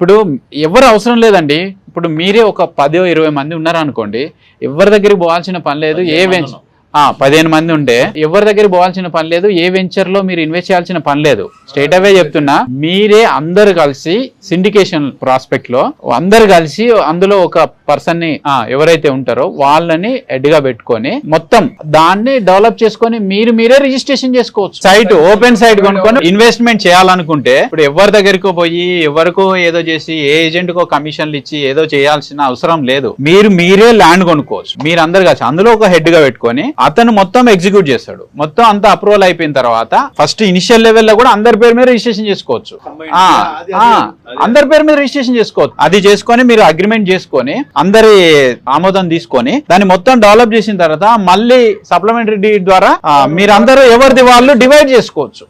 ఇప్పుడు ఎవరు అవసరం లేదండి. ఇప్పుడు మీరే ఒక పదో ఇరవై మంది ఉన్నారు అనుకోండి ఎవరి దగ్గరికి పోవాల్సిన పని లేదు ఏ వెంచర్ పదిహేను మంది ఉంటే ఎవరి దగ్గర పోవాల్సిన పని లేదు ఏ వెంచర్లో మీరు ఇన్వెస్ట్ చేయాల్సిన పని లేదు. స్ట్రైట్ అవే చెప్తున్నా మీరే అందరు కలిసి సిండికేషన్ ప్రాస్పెక్ట్లో అందరు కలిసి అందులో ఒక పర్సన్ని ఎవరైతే ఉంటారో వాళ్ళని హెడ్గా పెట్టుకొని మొత్తం దాన్ని డెవలప్ చేసుకొని మీరు మీరే రిజిస్ట్రేషన్ చేసుకోవచ్చు. సైట్ ఓపెన్ సైట్ కొనుక్కొని ఇన్వెస్ట్మెంట్ చేయాలనుకుంటే ఇప్పుడు ఎవరి దగ్గరికి పోయి ఎవరికో ఏదో చేసి ఏ ఏజెంట్ కో కమిషన్లు ఇచ్చి ఏదో చేయాల్సిన అవసరం లేదు. మీరు మీరే ల్యాండ్ కొనుక్కోవచ్చు. మీరు అందరు కలిసి అందులో ఒక హెడ్గా పెట్టుకొని అతను మొత్తం ఎగ్జిక్యూట్ చేస్తాడు. మొత్తం అంతా అప్రూవల్ అయిపోయిన తర్వాత ఫస్ట్ ఇనిషియల్ లెవెల్లో కూడా అందరి పేరు మీద రిజిస్ట్రేషన్ చేసుకోవచ్చు. అందరి పేరు మీద రిజిస్ట్రేషన్ చేసుకోవచ్చు. అది చేసుకొని మీరు అగ్రిమెంట్ చేసుకొని అందరి ఆమోదం తీసుకొని దాన్ని మొత్తం డెవలప్ చేసిన తర్వాత మళ్ళీ సప్లిమెంటరీ డీడ్ ద్వారా ఆ, మీరందరూ ఎవరిది వాళ్ళు డివైడ్ చేసుకోవచ్చు.